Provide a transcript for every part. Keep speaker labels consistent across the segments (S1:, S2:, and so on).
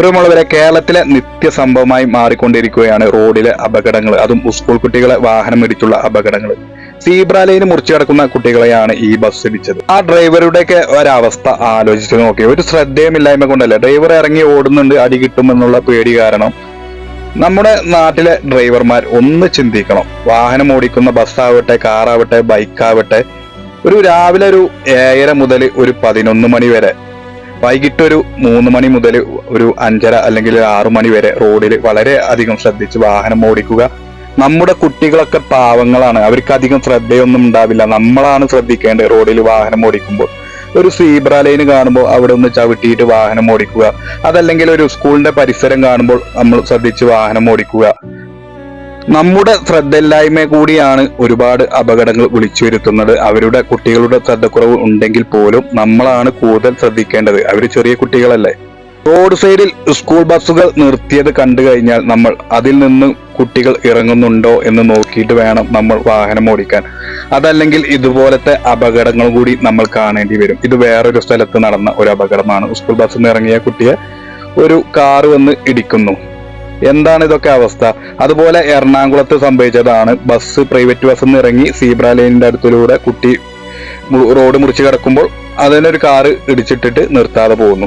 S1: പ്രിയമുള്ളവരെ കേരളത്തിലെ നിത്യസംഭവമായി മാറിക്കൊണ്ടിരിക്കുകയാണ് റോഡിലെ അപകടങ്ങൾ അതും സ്കൂൾ കുട്ടികളെ വാഹനം ഇടിച്ചുള്ള അപകടങ്ങൾ. സീബ്ര മുറിച്ചു കിടക്കുന്ന കുട്ടികളെയാണ് ഈ ബസ് ഇടിച്ചത്. ആ ഡ്രൈവറുടെയൊക്കെ ഒരവസ്ഥ ആലോചിച്ച് നോക്കി. ഒരു ശ്രദ്ധയുമില്ലായ്മ കൊണ്ടല്ല? ഡ്രൈവർ ഇറങ്ങി ഓടുന്നുണ്ട് അടി കിട്ടുമെന്നുള്ള പേടി കാരണം നമ്മുടെ നാട്ടിലെ ഡ്രൈവർമാർ ഒന്ന് ചിന്തിക്കണം. വാഹനം ഓടിക്കുന്ന ബസ്സാവട്ടെ കാറാവട്ടെ ബൈക്കാവട്ടെ ഒരു രാവിലെ ഒരു ഏഴര മുതൽ ഒരു പതിനൊന്ന് മണി വരെ വൈകിട്ട് ഒരു മൂന്ന് മണി മുതൽ ഒരു അഞ്ചര അല്ലെങ്കിൽ ആറു മണി വരെ റോഡിൽ വളരെ അധികം ശ്രദ്ധിച്ച് വാഹനം ഓടിക്കുക. നമ്മുടെ കുട്ടികളൊക്കെ പാവങ്ങളാണ്. അവർക്ക് അധികം ശ്രദ്ധയൊന്നും ഉണ്ടാവില്ല. നമ്മളാണ് ശ്രദ്ധിക്കേണ്ടത് റോഡിൽ വാഹനം ഓടിക്കുമ്പോൾ. ഒരു സീബ്ര ലൈൻ കാണുമ്പോൾ അവിടെ ഒന്ന് ചവിട്ടിയിട്ട് വാഹനം ഓടിക്കുക. അതല്ലെങ്കിൽ ഒരു സ്കൂളിന്റെ പരിസരം കാണുമ്പോൾ നമ്മൾ ശ്രദ്ധിച്ച് വാഹനം ഓടിക്കുക. നമ്മുടെ ശ്രദ്ധയില്ലായ്മ കൂടിയാണ് ഒരുപാട് അപകടങ്ങൾ വിളിച്ചു വരുത്തുന്നത്. അവരുടെ കുട്ടികളുടെ ശ്രദ്ധക്കുറവ് ഉണ്ടെങ്കിൽ പോലും നമ്മളാണ് കൂടുതൽ ശ്രദ്ധിക്കേണ്ടത്. അവർ ചെറിയ കുട്ടികളല്ലേ? റോഡ് സൈഡിൽ സ്കൂൾ ബസ്സുകൾ നിർത്തിയത് കണ്ടു കഴിഞ്ഞാൽ നമ്മൾ അതിൽ നിന്ന് കുട്ടികൾ ഇറങ്ങുന്നുണ്ടോ എന്ന് നോക്കിയിട്ട് വേണം നമ്മൾ വാഹനം ഓടിക്കാൻ. അതല്ലെങ്കിൽ ഇതുപോലത്തെ അപകടങ്ങൾ കൂടി നമ്മൾ കാണേണ്ടി വരും. ഇത് വേറൊരു സ്ഥലത്ത് നടന്ന ഒരു അപകടമാണ്. സ്കൂൾ ബസ്സിൽ നിന്ന് ഇറങ്ങിയ കുട്ടിയെ ഒരു കാറ് വന്ന് ഇടിക്കുന്നു. എന്താണ് ഇതൊക്കെ അവസ്ഥ? അതുപോലെ എറണാകുളത്ത് സംഭവിച്ചതാണ്. ബസ് പ്രൈവറ്റ് ബസ് ഇറങ്ങി സീബ്ര ലൈനിന്റെ അടുത്തിലൂടെ കുട്ടി റോഡ് മുറിച്ച് കിടക്കുമ്പോൾ അതിനൊരു കാറ് ഇടിച്ചിട്ടിട്ട് നിർത്താതെ പോകുന്നു.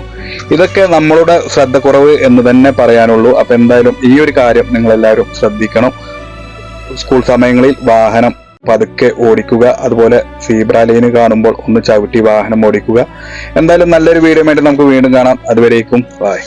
S1: ഇതൊക്കെ നമ്മളുടെ ശ്രദ്ധക്കുറവ് എന്ന് തന്നെ പറയാനുള്ളൂ. അപ്പൊ എന്തായാലും ഈ ഒരു കാര്യം നിങ്ങൾ എല്ലാവരും ശ്രദ്ധിക്കണം. സ്കൂൾ സമയങ്ങളിൽ വാഹനം പതുക്കെ ഓടിക്കുക. അതുപോലെ സീബ്ര ലൈന് കാണുമ്പോൾ ഒന്ന് ചവിട്ടി വാഹനം ഓടിക്കുക. എന്തായാലും നല്ലൊരു വീഡിയോ വേണ്ടി നമുക്ക് വീണ്ടും കാണാം. അതുവരേക്കും ബായ്